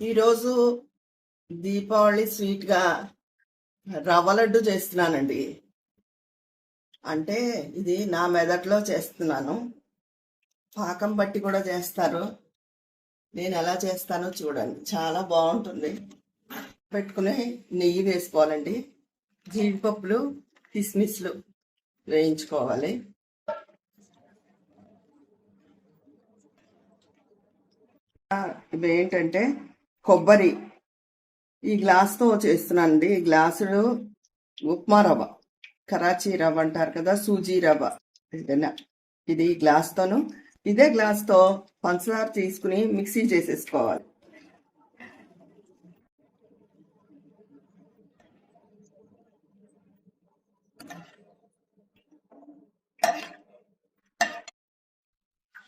ఈరోజు దీపావళి స్వీట్గా రవ్వ లడ్డు చేస్తున్నానండి. అంటే ఇది నా మెదట్లో చేస్తున్నాను. పాకం బట్టి కూడా చేస్తారు. నేను ఎలా చేస్తానో చూడండి. చాలా బాగుంటుంది. పెట్టుకుని నెయ్యి వేసుకోవాలండి. జీడిపప్పులు కిస్మిస్లు వేయించుకోవాలి. ఇవి ఏంటంటే కొబ్బరి. ఈ గ్లాస్తో చేస్తున్నానండి. ఈ గ్లాసులు ఉప్మా రవ్వ. కరాచీ రవ్వ అంటారు కదా సూజీ రవ్వ. ఏదైనా. ఇది ఈ గ్లాస్తోను. ఇదే గ్లాస్తో పంచదార తీసుకుని మిక్సీ చేసేసుకోవాలి.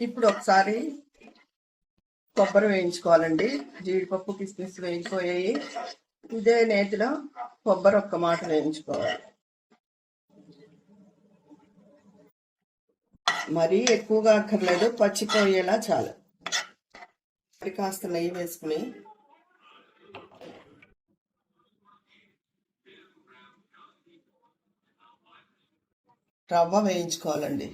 ఇప్పుడు ఒకసారి కొబ్బరి వేయించుకోవాలండి. జీడిపప్పు కిస్మిస్ వేయించిపోయాయి ఇదే నేతిలో కొబ్బరి ఒక్క మాట వేయించుకోవాలి. మరీ ఎక్కువగా అక్కర్లేదు పచ్చిపోయేలా చాలు. మరి కాస్త నెయ్యి వేసుకుని. రవ్వ వేయించుకోవాలండి.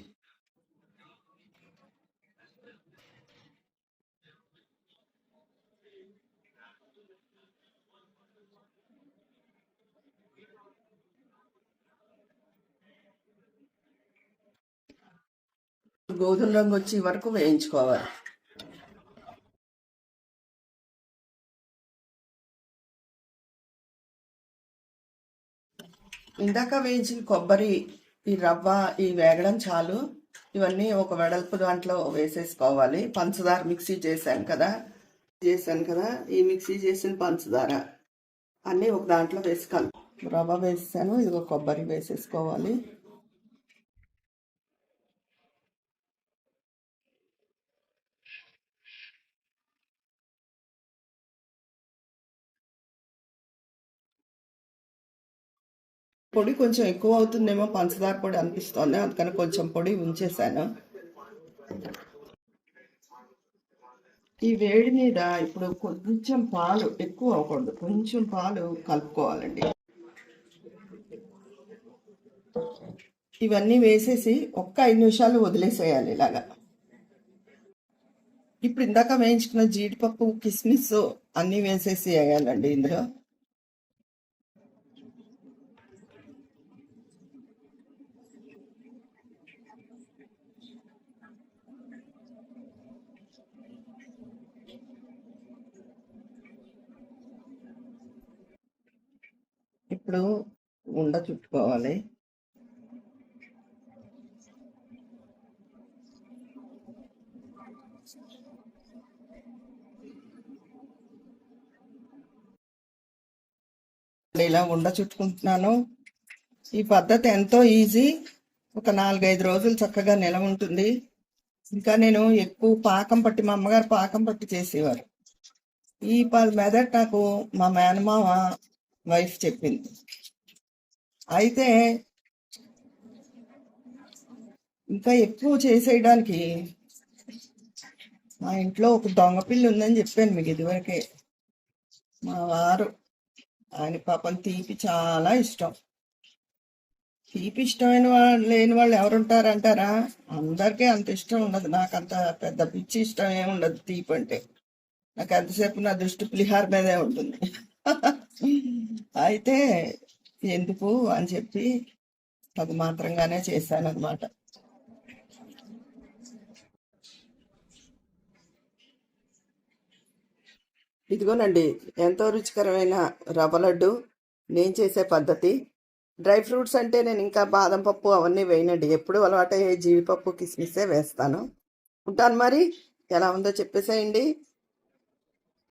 గోధుమ రంగు వచ్చే వరకు వేయించుకోవాలి. ఇందాక వేయించిన కొబ్బరి ఈ రవ్వ ఈ వేగడం చాలు. ఇవన్నీ ఒక వెడల్పు దాంట్లో వేసేసుకోవాలి. పంచదార మిక్సీ చేశాను కదా? చేశాను కదా? ఈ మిక్సీ చేసిన పంచదార అన్నీ ఒక దాంట్లో వేసుకోవాలి రవ్వ వేసాను ఇదిగో కొబ్బరి వేసేసుకోవాలి. పొడి కొంచెం ఎక్కువ అవుతుందేమో పంచదార పొడి అనిపిస్తోంది. అందుకని కొంచెం పొడి ఉంచేసాను ఈ వేడి మీద ఇప్పుడు కొంచెం పాలు ఎక్కువ అవ్వకూడదు. కొంచెం పాలు కలుపుకోవాలండి. ఇవన్నీ వేసేసి ఒక్క ఐదు నిమిషాలు వదిలేసేయాలి ఇలాగా. ఇప్పుడు ఇందాక వేయించుకున్న జీడిపప్పు కిస్మిస్ అన్నీ వేసేసి వేయాలండి ఇందులో. ఇప్పుడు ఉండ చుట్టుకోవాలి. ఇలా ఉండ చుట్టుకుంటున్నాను. ఈ పద్ధతి ఎంతో ఈజీ. ఒక నాలుగైదు రోజులు చక్కగా నిల ఉంటుంది. ఇంకా నేను ఎక్కువ పాకం పట్టి మా అమ్మగారు పాకం పట్టి చేసేవారు. ఈ పది మెదట్ నాకు మా మేనమామ వైఫ్ చెప్పింది. అయితే ఇంకా ఎక్కువ చేసేయడానికి మా ఇంట్లో ఒక దొంగ పిల్లి ఉందని చెప్పాను మీకు ఇదివరకే. మా వారు ఆయన పాపం తీపి చాలా ఇష్టం. తీపి ఇష్టమైన వాళ్ళు లేని వాళ్ళు ఎవరుంటారు అంటారా అందరికీ అంత ఇష్టం ఉండదు. నాకు అంత పెద్ద పిచ్చి ఇష్టం ఏమి ఉండదు తీపి అంటే. నాకు ఎంతసేపు నా దృష్టి పులిహార మీదే ఉంటుంది. అయితే ఎందుకు అని చెప్పి అది మాత్రంగానే చేశాను అనమాట ఇదిగోనండి ఎంతో రుచికరమైన రవ్వ లడ్డు నేను చేసే పద్ధతి. డ్రై ఫ్రూట్స్ అంటే నేను ఇంకా బాదం పప్పు అవన్నీ వేయనండి. ఎప్పుడు అలవాటయ్యే జీడిపప్పు కిస్మిసే వేస్తాను. ఉంటాను మరి. ఎలా ఉందో చెప్పేసేయండి.